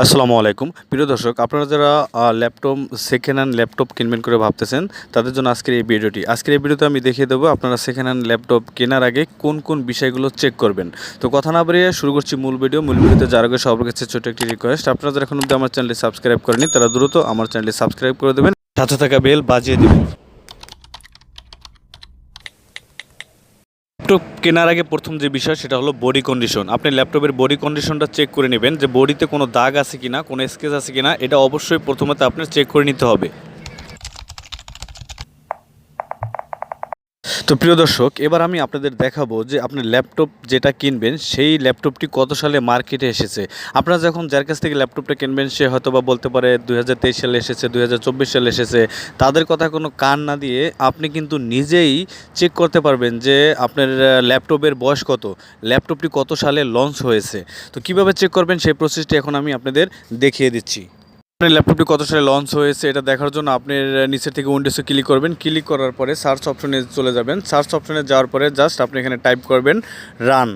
আসসালামু আলাইকুম। প্রিয় দর্শক, আপনারা যারা ল্যাপটপ সেকেন্ড হ্যান্ড ল্যাপটপ কিনবেন করে ভাবতেছেন, তাদের জন্য আজকের এই ভিডিওটি। আজকের এই ভিডিওতে আমি দেখিয়ে দেবো আপনারা সেকেন্ড হ্যান্ড ল্যাপটপ কেনার আগে কোন কোন বিষয়গুলো চেক করবেন। তো কথা না বাড়িয়ে শুরু করছি মূল ভিডিও। মূল ভিডিওতে যার আগে সবার কাছে ছোট একটি রিকোয়েস্ট আপনারা যারা এখন অব্দি আমার চ্যানেলটি সাবস্ক্রাইব করেনি তারা দ্রুত আমার চ্যানেলটি সাবস্ক্রাইব করে দেবেন। সাথে থাকা বেল বাজিয়ে দেবেন। ল্যাপটপ কেনার আগে প্রথম যে বিষয় সেটা হলো বডি কন্ডিশন আপনি ল্যাপটপের বডি কন্ডিশনটা চেক করে নেবেন যে বডিতে কোনো দাগ আছে কিনা, কোনো স্কেচ আছে কিনা, এটা অবশ্যই প্রথমত আপনার চেক করে নিতে হবে। তো প্রিয় দর্শক, এবার আমি আপনাদের দেখাবো যে আপনি ল্যাপটপ যেটা কিনবেন, সেই ল্যাপটপটি কত সালে মার্কেটে এসেছে। আপনারা যখন যার কাছ থেকে ল্যাপটপটা কিনবেন, সে হয়তো বা বলতে পারে দুই হাজার তেইশ সালে এসেছে, দুই হাজার চব্বিশ সালে এসেছে। তাদের কথা কোনো কান না দিয়ে আপনি কিন্তু নিজেই চেক করতে পারবেন যে আপনার ল্যাপটপের বয়স কত, ল্যাপটপটি কত সালে লঞ্চ হয়েছে। তো কীভাবে চেক করবেন সেই প্রসেসটি এখন আমি আপনাদের দেখিয়ে দিচ্ছি। আপনার ল্যাপটপটি কত সালে লঞ্চ হয়েছে এটা দেখার জন্য আপনি নিচের থেকে উইন্ডোসে ক্লিক করবেন। ক্লিক করার পরে সার্চ অপশনে চলে যাবেন। সার্চ অপশনে যাওয়ার পরে জাস্ট আপনি এখানে টাইপ করবেন রান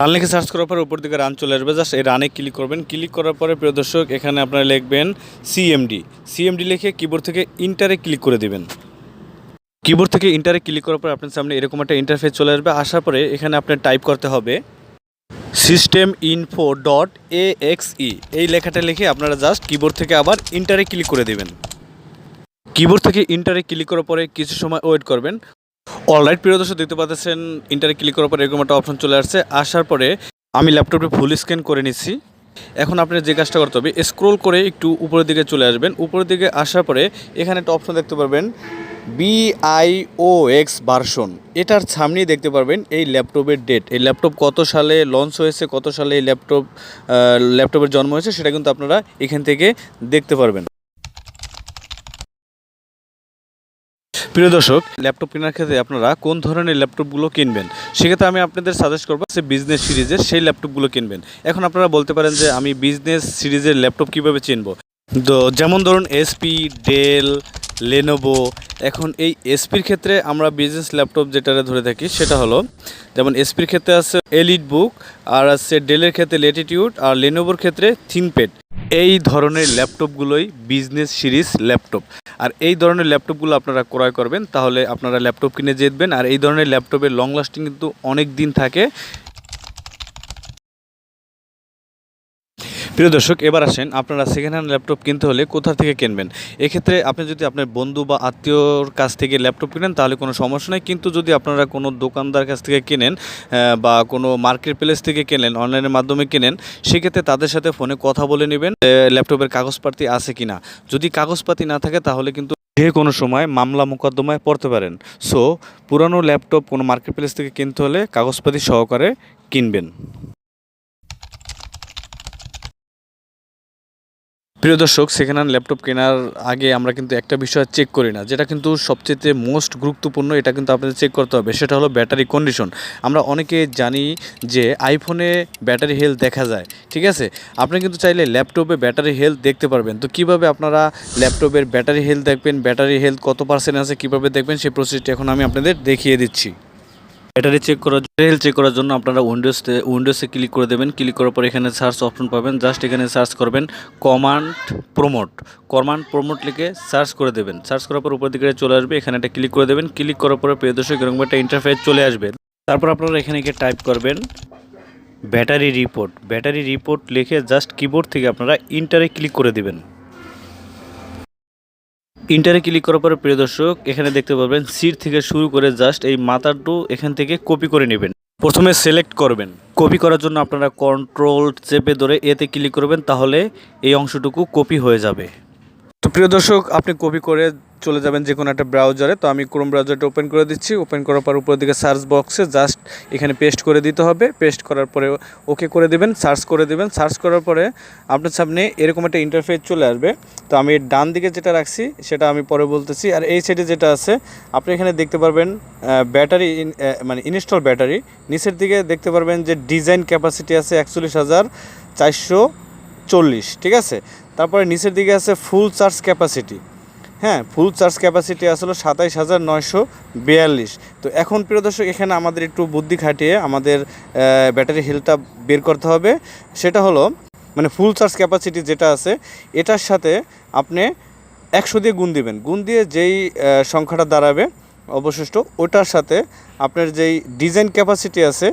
রান লিখে সার্চ করার পরে উপর দিকে রান চলে আসবে। জাস্ট এই রানে ক্লিক করবেন। ক্লিক করার পরে প্রিয় দর্শক, এখানে আপনারা লিখবেন সিএমডি সিএমডি লিখে কিবোর্ড থেকে ইন্টারে ক্লিক করে দেবেন। কিবোর্ড থেকে ইন্টারে ক্লিক করার পর আপনার সামনে এরকম একটা ইন্টারফেস চলে আসবে। আসার পরে এখানে আপনার টাইপ করতে হবে system info dot A X E এই লেখাটা লিখে আপনারা জাস্ট কিবোর্ড থেকে আবার ইন্টারে ক্লিক করে দেবেন। কিবোর্ড থেকে ইন্টারে ক্লিক করার পরে কিছু সময় ওয়েট করবেন। অলরাইট প্রিয় দর্শক, দেখতে পাচ্ছেন ইন্টারে ক্লিক করার পরে এরকম একটা অপশন চলে আসছে। আসার পরে আমি ল্যাপটপটি ফুল স্ক্যান করে নিচ্ছি। এখন আপনার যে কাজটা করতে হবে স্ক্রোল করে একটু উপরের দিকে চলে আসবেন। উপরের দিকে আসার পরে এখানে একটা অপশন দেখতে পারবেন বিআইও এক্স ভার্সন এটার সামনেই দেখতে পারবেন, এই ল্যাপটপের ডেট এই ল্যাপটপ কত সালে লঞ্চ হয়েছে, কত সালে এই ল্যাপটপ ল্যাপটপের জন্ম হয়েছে, সেটা কিন্তু আপনারা এখান থেকে দেখতে পারবেন। প্রিয় দর্শক, ল্যাপটপ কেনার ক্ষেত্রে আপনারা কোন ধরনের ল্যাপটপগুলো কিনবেন? সেক্ষেত্রে আমি আপনাদের সাজেস্ট করব সে বিজনেস সিরিজের সেই ল্যাপটপগুলো কিনবেন। এখন আপনারা বলতে পারেন যে আমি বিজনেস সিরিজের ল্যাপটপ কীভাবে চিনবো? তো যেমন ধরুন এসপি ডেল লেনোভো এখন এই এসপির ক্ষেত্রে আমরা বিজনেস ল্যাপটপ যেটা ধরে থাকি সেটা হলো, যেমন এসপির ক্ষেত্রে আছে এলিট বুক আর আছে ডেলের ক্ষেত্রে লেটিটিউড আর লেনোভোর ক্ষেত্রে থিনপেড এই ধরনের ল্যাপটপগুলোই বিজনেস সিরিজ ল্যাপটপ আর এই ধরনের ল্যাপটপগুলো আপনারা ক্রয় করবেন, তাহলে আপনারা ল্যাপটপ কিনে জিতবেন, আর এই ধরনের ল্যাপটপের লং লাস্টিং কিন্তু অনেক দিন থাকে। প্রিয় দর্শক, এবার আসেন আপনারা সেকেন্ড হ্যান্ড ল্যাপটপ কিনতে হলে কোথা থেকে কিনবেন? এক্ষেত্রে আপনি যদি আপনার বন্ধু বা আত্মীয়র কাছ থেকে ল্যাপটপ কিনেন, তাহলে কোনো সমস্যা নেই। কিন্তু যদি আপনারা কোনো দোকানদার কাছ থেকে কেনেন বা কোনো মার্কেট প্লেস থেকে কেনেন অনলাইনের মাধ্যমে কেনেন, সেক্ষেত্রে তাদের সাথে ফোনে কথা বলে নেবেন ল্যাপটপের কাগজপাতি আছে কি না যদি কাগজপাতি না থাকে, তাহলে কিন্তু যে কোনো সময় মামলা মোকদ্দমায় পড়তে পারেন। সো পুরানো ল্যাপটপ কোনো মার্কেট প্লেস থেকে কিনতে হলে কাগজপাতি সহকারে কিনবেন। প্রিয় দর্শক হ্যান্ড ল্যাপটপ কেনার আগে আমরা কিন্তু একটা বিষয় চেক করি না। যেটা কিন্তু সবচেয়ে মোস্ট গুরুত্বপূর্ণ, এটা কিন্তু আপনাদের চেক করতে হবে। সেটা হলো ব্যাটারি কন্ডিশন আমরা অনেকে জানি যে আইফোনে ব্যাটারি হেলথ দেখা যায়, ঠিক আছে? আপনি কিন্তু চাইলে ল্যাপটপে ব্যাটারি হেলথ দেখতে পারবেন। তো কীভাবে আপনারা ল্যাপটপের ব্যাটারি হেলথ দেখবেন ব্যাটারি হেলথ কত পার্সেন্ট আছে কীভাবে দেখবেন, সেই প্রসেসটি এখন আমি আপনাদের দেখিয়ে দিচ্ছি। ব্যাটারি চেক করার হেলথ চেক করার জন্য আপনারা উইন্ডোজতে উইন্ডোজে ক্লিক করে দেবেন। ক্লিক করার পর এখানে সার্চ অপশন পাবেন। জাস্ট এখানে সার্চ করবেন কমান্ড প্রমোট কমান্ড প্রমোট লিখে সার্চ করে দেবেন। সার্চ করার পর উপর দিকে চলে আসবে, এখানে একটা ক্লিক করে দেবেন। ক্লিক করার পরে প্রিয় দর্শক, এরকম একটা ইন্টারফেস চলে আসবে। তারপর আপনারা এখানে গিয়ে টাইপ করবেন ব্যাটারি রিপোর্ট ব্যাটারি রিপোর্ট লিখে জাস্ট কিবোর্ড থেকে আপনারা ইন্টারে ক্লিক করে দিবেন। ইন্টারে ক্লিক করার পরে, প্রিয় দর্শক, এখানে দেখতে পাবেন সিট থেকে শুরু করে জাস্ট এই মাথাটু এখান থেকে কপি করে নেবেন। প্রথমে সিলেক্ট করবেন। কপি করার জন্য আপনারা কন্ট্রোল চেপে ধরে এতে ক্লিক করবেন, তাহলে এই অংশটুকু কপি হয়ে যাবে। তো প্রিয় দর্শক, আপনি কপি করে চলে যাবেন যে কোনো একটা ব্রাউজারে তো আমি ক্রোম ব্রাউজারটা ওপেন করে দিচ্ছি। ওপেন করার পর উপরের দিকে সার্চ বক্সে জাস্ট এখানে পেস্ট করে দিতে হবে। পেস্ট করার পরে ওকে করে দেবেন সার্চ করে দেবেন। সার্চ করার পরে আপনার সামনে এরকম একটা ইন্টারফেস চলে আসবে। তো আমি ডান দিকে যেটা রাখছি, সেটা আমি পরে বলতেছি। আর এই সাইডে যেটা আছে, আপনি এখানে দেখতে পারবেন ব্যাটারি মানে ইনস্টল ব্যাটারি নিচের দিকে দেখতে পারবেন যে ডিজাইন ক্যাপাসিটি আছে একচল্লিশ হাজার চারশো চল্লিশ, ঠিক আছে? তারপরে নিচের দিকে আছে ফুল চার্জ ক্যাপাসিটি হ্যাঁ ফুল চার্জ ক্যাপাসিটি আসলে সাতাইশ হাজার নয়শো বিয়াল্লিশ। তো এখন প্রিয় দর্শক, এখানে আমাদের একটু বুদ্ধি খাটিয়ে আমাদের ব্যাটারি হেলথটা বের করতে হবে। সেটা হলো মানে ফুল চার্জ ক্যাপাসিটি যেটা আছে, এটার সাথে আপনি একশো দিয়ে গুণ দিবেন। গুণ দিয়ে যেই সংখ্যাটা দাঁড়াবে অবশিষ্ট, ওটার সাথে আপনার যেই ডিজাইন ক্যাপাসিটি আছে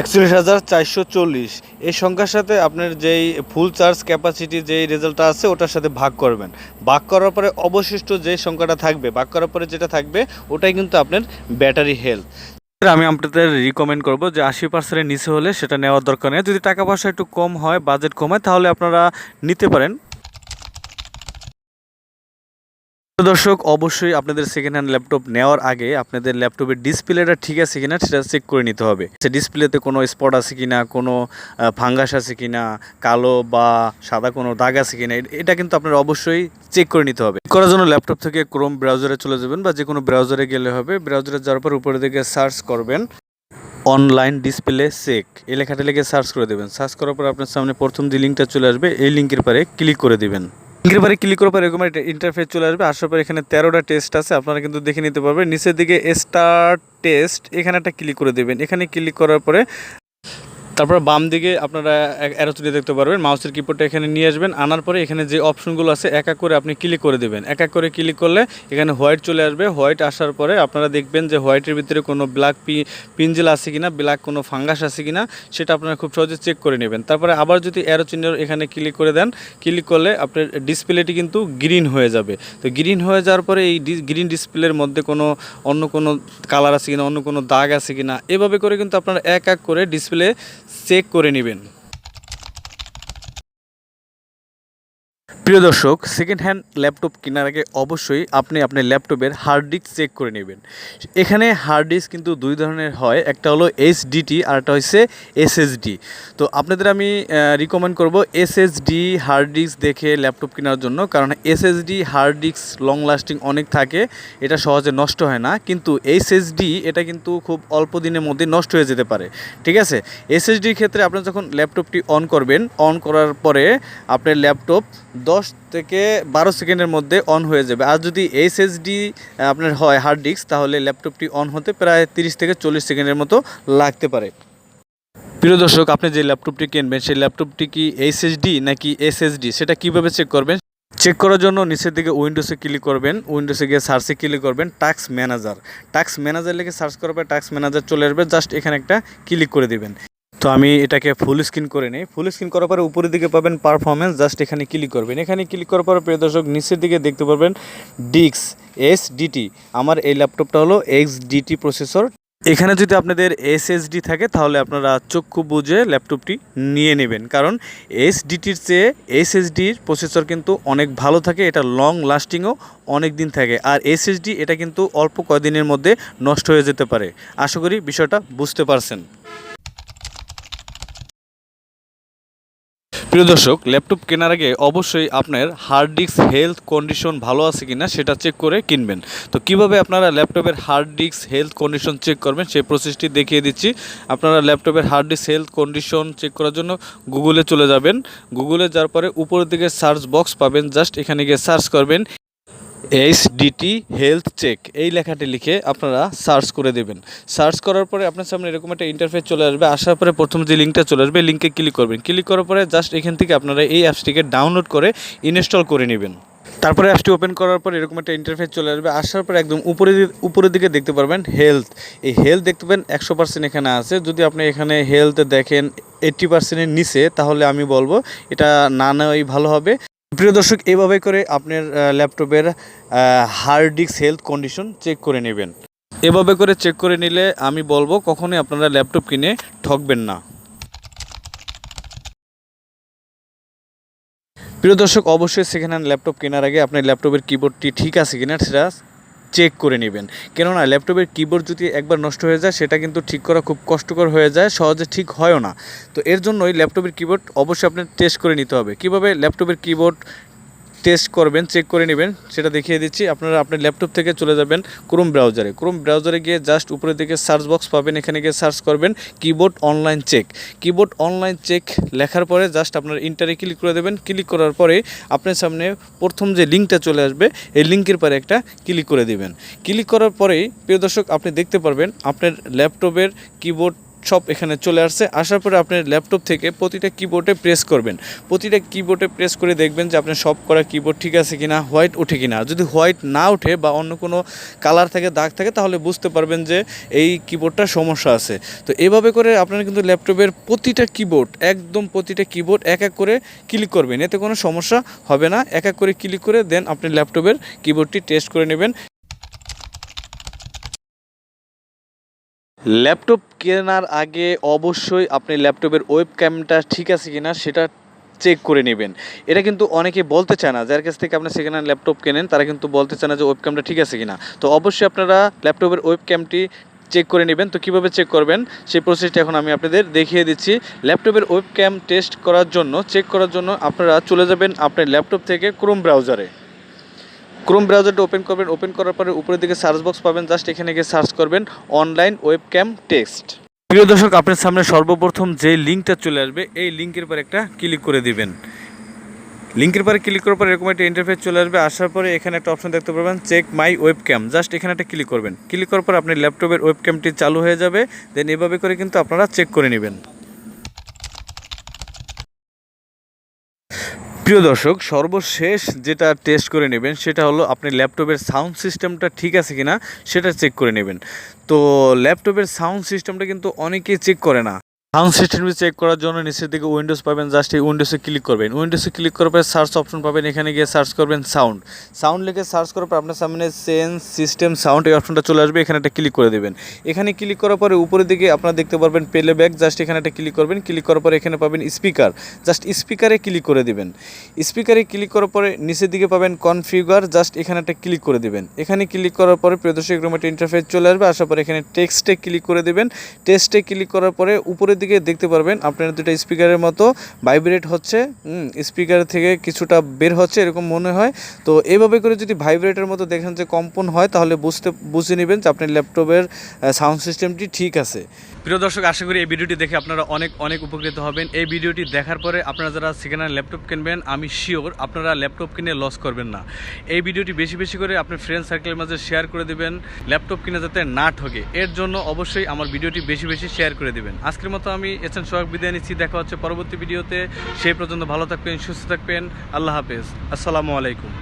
একচল্লিশ হাজার চারশো চল্লিশ। এই সংখ্যার সাথে আপনার যেই ফুল চার্জ ক্যাপাসিটি যেই রেজাল্টটা আছে, ওটার সাথে ভাগ করবেন। ভাগ করার পরে অবশিষ্ট যে সংখ্যাটা থাকবে, ভাগ করার পরে যেটা থাকবে, ওটাই কিন্তু আপনার ব্যাটারি হেলথ আমি আপনাদের রিকমেন্ড করব যে আশি পার্সেন্টের নিচে হলে সেটা নেওয়ার দরকার নেই। যদি টাকা পয়সা একটু কম হয় বাজেট কম হয়, তাহলে আপনারা নিতে পারেন তো দর্শক, অবশ্যই আপনাদের সেকেন্ড হ্যান্ড ল্যাপটপ নেওয়ার আগে আপনাদের ল্যাপটপের ডিসপ্লেটা ঠিক আছে কিনা সেটা চেক করে নিতে হবে। সে ডিসপ্লেতে কোনো স্পট আছে কিনা, কোনো ফাঙ্গাস আছে কিনা, কালো বা সাদা কোনো দাগ আছে কিনা এটা কিন্তু আপনার অবশ্যই চেক করে নিতে হবে। করার জন্য ল্যাপটপ থেকে ক্রোম ব্রাউজারে চলে যাবেন বা যে কোনো ব্রাউজারে গেলে হবে। ব্রাউজারে যাওয়ার পর উপরে দিকে সার্চ করবেন অনলাইন ডিসপ্লে চেক এই লেখাটা লিখে সার্চ করে দেবেন। সার্চ করার পর আপনার সামনে প্রথম যে লিঙ্কটা চলে আসবে, এই লিঙ্কের পরে ক্লিক করে দিবেন। লিঙ্কের পরে ক্লিক করার পর এরকম একটা ইন্টারফেস চলে আসবে। আসার পর এখানে তেরোটা টেস্ট আছে, আপনারা কিন্তু দেখে নিতে পারবেন। নিচের দিকে স্টার্ট টেস্ট এখানে একটা ক্লিক করে দেবেন। এখানে ক্লিক করার পরে তারপর বাম দিকে আপনারা অ্যারো তুলে দেখতে পারবেন মাউসের কিবোর্ডটা এখানে নিয়ে আসবেন, আনার পরে এখানে যে অপশনগুলো আছে, এক এক করে আপনি ক্লিক করে দেবেন। এক এক করে ক্লিক করলে এখানে হোয়াইট চলে আসবে। হোয়াইট আসার পরে আপনারা দেখবেন যে হোয়াইটের ভিতরে কোনো ব্ল্যাক পি পিঞ্জেল আছে কিনা ব্ল্যাক কোনো ফাঙ্গাস আছে কিনা, সেটা আপনারা খুব সহজে চেক করে নেবেন। তারপরে আবার যদি অ্যারো চিহ্ন এখানে ক্লিক করে দেন ক্লিক করলে আপনার ডিসপ্লেটি কিন্তু গ্রিন হয়ে যাবে। তো গ্রিন হয়ে যাওয়ার পরে এই গ্রিন ডিসপ্লের মধ্যে কোনো অন্য কোনো কালার আছে কিনা, অন্য কোনো দাগ আছে কিনা, এভাবে করে কিন্তু আপনারা এক এক করে ডিসপ্লে চেক করে নেবেন। প্রিয় দর্শক সেকেন্ড হ্যান্ড ল্যাপটপ কেনার আগে অবশ্যই আপনি আপনার ল্যাপটপের হার্ড ডিস্ক চেক করে নেবেন। এখানে হার্ড ডিস্ক কিন্তু দুই ধরনের হয়, একটা হলো এইচডিটি আর একটা হচ্ছে এসএসডি তো আপনাদের আমি রিকমেন্ড করব এসএসডি হার্ড ডিস্ক দেখে ল্যাপটপ কেনার জন্য, কারণ SSD hard disk long lasting অনেক থাকে, এটা সহজে নষ্ট হয় না, কিন্তু এইচএসডি এটা কিন্তু খুব অল্প দিনের মধ্যে নষ্ট হয়ে যেতে পারে। ঠিক আছে? এসএসডির ক্ষেত্রে আপনি যখন ল্যাপটপটি অন করবেন অন করার পরে আপনার ল্যাপটপ দশ থেকে বারো সেকেন্ডের মধ্যে অন হয়ে যাবে। আর যদি এইচএসডি আপনার হয় হার্ড ডিস্ক তাহলে ল্যাপটপটি অন হতে প্রায় তিরিশ থেকে চল্লিশ সেকেন্ডের মতো লাগতে পারে। প্রিয় দর্শক, আপনি যে ল্যাপটপটি কিনবেন, সেই ল্যাপটপটি কি এইচএসডি নাকি এসএসডি সেটা কীভাবে চেক করবেন? চেক করার জন্য নিচের দিকে উইন্ডোসে ক্লিক করবেন। উইন্ডোসে গিয়ে সার্চে ক্লিক করবেন টাস্ক ম্যানেজার টাস্ক ম্যানেজার লিখে সার্চ পর টাস্ক ম্যানেজার চলে আসবে। জাস্ট এখানে একটা ক্লিক করে দিবেন। তো আমি এটাকে ফুল স্ক্রিন করে নিই। ফুল স্ক্রিন করার পরে উপরের দিকে পাবেন পারফরমেন্স জাস্ট এখানে ক্লিক করবেন। এখানে ক্লিক করার পরে প্রিয় দর্শক, নিচের দিকে দেখতে পারবেন ডিক্স এস ডিটি আমার এই ল্যাপটপটা হলো এক্স ডিটি প্রসেসর এখানে যদি আপনাদের এসএসডি থাকে, তাহলে আপনারা চক্ষু বুঝে ল্যাপটপটি নিয়ে নেবেন। কারণ এসডিটির চেয়ে এসএসডির প্রসেসর কিন্তু অনেক ভালো থাকে, এটা লং লাস্টিংও অনেক দিন থাকে। আর এসএসডি এটা কিন্তু অল্প কয়দিনের মধ্যে নষ্ট হয়ে যেতে পারে। আশা করি বিষয়টা বুঝতে পারছেন। প্রিয় দর্শক, ল্যাপটপ কেনার আগে অবশ্যই আপনার হার্ড ডিস্ক হেলথ কন্ডিশন ভালো আছে কিনা সেটা চেক করে কিনবেন। তো কীভাবে আপনারা ল্যাপটপের hard disk health condition check করবেন সেই প্রসেসটি দেখিয়ে দিচ্ছি। আপনারা ল্যাপটপের hard disk health condition check করার জন্য গুগলে চলে যাবেন। গুগলে যাওয়ার পরে উপরের দিকে সার্চ বক্স পাবেন। জাস্ট এখানে গিয়ে সার্চ করবেন। এইচডিটি হেলথ চেক এই লেখাটি লিখে আপনারা সার্চ করে দেবেন। সার্চ করার পরে আপনার সামনে এরকম একটা ইন্টারফেস চলে আসবে। আসার পরে প্রথম যে লিঙ্কটা চলে আসবে লিঙ্কে ক্লিক করবেন। ক্লিক করার পরে জাস্ট এখান থেকে আপনারা এই অ্যাপসটিকে ডাউনলোড করে ইনস্টল করে নেবেন। তারপরে অ্যাপসটি ওপেন করার পর এরকম একটা ইন্টারফেস চলে আসবে। আসার পর একদম উপরে উপরের দিকে দেখতে পারবেন হেলথ এই হেলথ দেখতে পাবেন একশো পার্সেন্ট এখানে আছে। যদি আপনি এখানে হেলথ দেখেন এইট্টি পার্সেন্টের নিচে, তাহলে আমি বলব এটা না নেওয়াই ভালো হবে। প্রিয় দর্শক এইভাবে করে আপনার ল্যাপটপের hard disk health condition check করে নেবেন। এভাবে করে চেক করে নিলে আমি বলব কখনোই আপনারা ল্যাপটপ কিনে ঠকবেন না। প্রিয় দর্শক, অবশ্যই সেকেন্ড হ্যান্ড ল্যাপটপ কেনার আগে আপনার ল্যাপটপের কিবোর্ডটি ঠিক আছে কিনা সেটা চেক করে নেবেন। কেননা ল্যাপটপের কিবোর্ড যদি একবার নষ্ট হয়ে যায়, সেটা কিন্তু ঠিক করা খুব কষ্টকর হয়ে যায়, সহজে ঠিক হয়ও না। তো এর জন্যই ল্যাপটপের কিবোর্ড অবশ্যই আপনার টেস্ট করে নিতে হবে। কীভাবে ল্যাপটপের কিবোর্ড টেস্ট করবেন চেক করে নেবেন, সেটা দেখিয়ে দিচ্ছি। আপনারা আপনার ল্যাপটপ থেকে চলে যাবেন ক্রোম ব্রাউজারে ক্রোম ব্রাউজারে গিয়ে জাস্ট উপরের দিকে সার্চ বক্স পাবেন, এখানে গিয়ে সার্চ করবেন keyboard online check keyboard online check লেখার পরে জাস্ট আপনার ইন্টারে ক্লিক করে দেবেন। ক্লিক করার পরে আপনার সামনে প্রথম যে লিঙ্কটা চলে আসবে, এই লিঙ্কের পরে একটা ক্লিক করে দেবেন। ক্লিক করার পরেই, প্রিয় দর্শক, আপনি দেখতে পারবেন, আপনার ল্যাপটপের কিবোর্ড সব এখানে চলে আসছে। আসার পরে আপনার ল্যাপটপ থেকে প্রতিটা কিবোর্ডে প্রেস করবেন। প্রতিটা কিবোর্ডে প্রেস করে দেখবেন যে আপনার সব করা কিবোর্ড ঠিক আছে কিনা হোয়াইট ওঠে কিনা। যদি হোয়াইট না ওঠে বা অন্য কোনো কালার থাকে, দাগ থাকে, তাহলে বুঝতে পারবেন যে এই কিবোর্ডটা সমস্যা আছে। তো এভাবে করে আপনারা কিন্তু ল্যাপটপের প্রতিটা কিবোর্ড একদম প্রতিটা কিবোর্ড এক এক করে ক্লিক করবেন। এতে কোনো সমস্যা হবে না। এক এক করে ক্লিক করে দেন আপনি ল্যাপটপের কিবোর্ডটি টেস্ট করে নেবেন। ল্যাপটপ কেনার আগে অবশ্যই আপনি ল্যাপটপের ওয়েব ক্যামটা ঠিক আছে কিনা সেটা চেক করে নেবেন। এটা কিন্তু অনেকে বলতে চায় না, যার কাছ থেকে আপনি সেখানে ল্যাপটপ কেনেন, তারা কিন্তু বলতে চায় না যে ওয়েব ক্যামটা ঠিক আছে কিনা। তো অবশ্যই আপনারা ল্যাপটপের ওয়েব ক্যামটি চেক করে নেবেন। তো কীভাবে চেক করবেন? সেই প্রসেসটা এখন আমি আপনাদের দেখিয়ে দিচ্ছি। ল্যাপটপের ওয়েব ক্যাম টেস্ট করার জন্য চেক করার জন্য আপনারা চলে যাবেন আপনার ল্যাপটপ থেকে ক্রোম ব্রাউজারে ক্রোম ব্রাউজারটা ওপেন করবেন ওপেন করার পরে উপরের দিকে সার্চ বক্স পাবেন জাস্ট এখানে গিয়ে সার্চ করবেন অনলাইন ওয়েবক্যাম টেক্সট প্রিয় দর্শক, আপনার সামনে সর্বপ্রথম যে লিঙ্কটা চলে আসবে, এই লিঙ্কের পর একটা ক্লিক করে দিবেন। লিঙ্কের পরে ক্লিক করার পর এরকম একটা ইন্টারফেস চলে আসবে, আসার পরে এখানে একটা অপশন দেখতে পাবেন চেক মাই ওয়েবক্যাম জাস্ট এখানে একটা ক্লিক করবেন। ক্লিক করার পর আপনার ল্যাপটপের ওয়েব ওয়েবক্যামটি চালু হয়ে যাবে দেন এভাবে করে কিন্তু আপনারা চেক করে নেবেন। প্রিয় দর্শক, সর্বশেষ যেটা টেস্ট করে নেবেন সেটা হলো আপনি ল্যাপটপের সাউন্ড সিস্টেমটা ঠিক আছে কিনা সেটা চেক করে নেবেন। তো ল্যাপটপের সাউন্ড সিস্টেমটা কিন্তু অনেকেই চেক করে না। সাউন্ড সিস্টেমটি চেক করার জন্য নিচের দিকে উইন্ডোজ পাবেন জাস্ট এই উইন্ডোজে ক্লিক করবেন। উইন্ডোজে ক্লিক করার পরে সার্চ অপশন পাবেন, এখানে গিয়ে সার্চ করবেন সাউন্ড সাউন্ড লিখে সার্চ করার পর আপনার সামনে সেন্স সিস্টেম সাউন্ড এই অপশনটা চলে আসবে, এখানে একটা ক্লিক করে দেবেন। এখানে ক্লিক করার পরে উপরের দিকে আপনারা দেখতে পারবেন প্লে ব্যাক জাস্ট এখানে একটা ক্লিক করবেন। ক্লিক করার পরে এখানে পাবেন স্পিকার জাস্ট স্পিকারে ক্লিক করে দিবেন। স্পিকারে ক্লিক করার পরে নিচের দিকে পাবেন কনফিগার জাস্ট এখানে একটা ক্লিক করে দিবেন। এখানে ক্লিক করার পরে প্রদর্শক রুম একটা ইন্টারফেস চলে আসবে, আসার পরে এখানে টেক্সটে ক্লিক করে দেবেন। টেক্সটে ক্লিক করার পরে উপরের দিকে দেখতে পারবেন, আপনারা দুটা স্পিকারের মতো ভাইব্রেট হচ্ছে স্পিকার থেকে কিছুটা বের হচ্ছে এরকম মনে হয়। তো এভাবে করে যদি ভাইব্রেটের মতো দেখেন যে কম্পন হয়, তাহলে বুঝতে, বুঝে নেবেন যে আপনার ল্যাপটপের সাউন্ড সিস্টেমটি ঠিক আছে। প্রিয় দর্শক, আশা করি এই ভিডিওটি দেখে আপনারা অনেক অনেক উপকৃত হবেন। এই ভিডিওটি দেখার পরে আপনারা যারা সেকেন্ড হ্যান্ড ল্যাপটপ কিনবেন, আমি শিওর আপনারা ল্যাপটপ কিনে লস করবেন না। এই ভিডিওটি বেশি বেশি করে আপনার ফ্রেন্ড সার্কেলের মাঝে শেয়ার করে দেবেন, ল্যাপটপ কিনে যাতে না ঠকে এর জন্য অবশ্যই আমার ভিডিওটি বেশি বেশি শেয়ার করে দেবেন। আজকের মতো আমি এস এন সোহাগ বিদায় নিচ্ছি। দেখা হচ্ছে পরবর্তী ভিডিওতে। সেই পর্যন্ত ভালো থাকবেন, সুস্থ থাকবেন। আল্লাহ হাফেজ। আসসালামু আলাইকুম।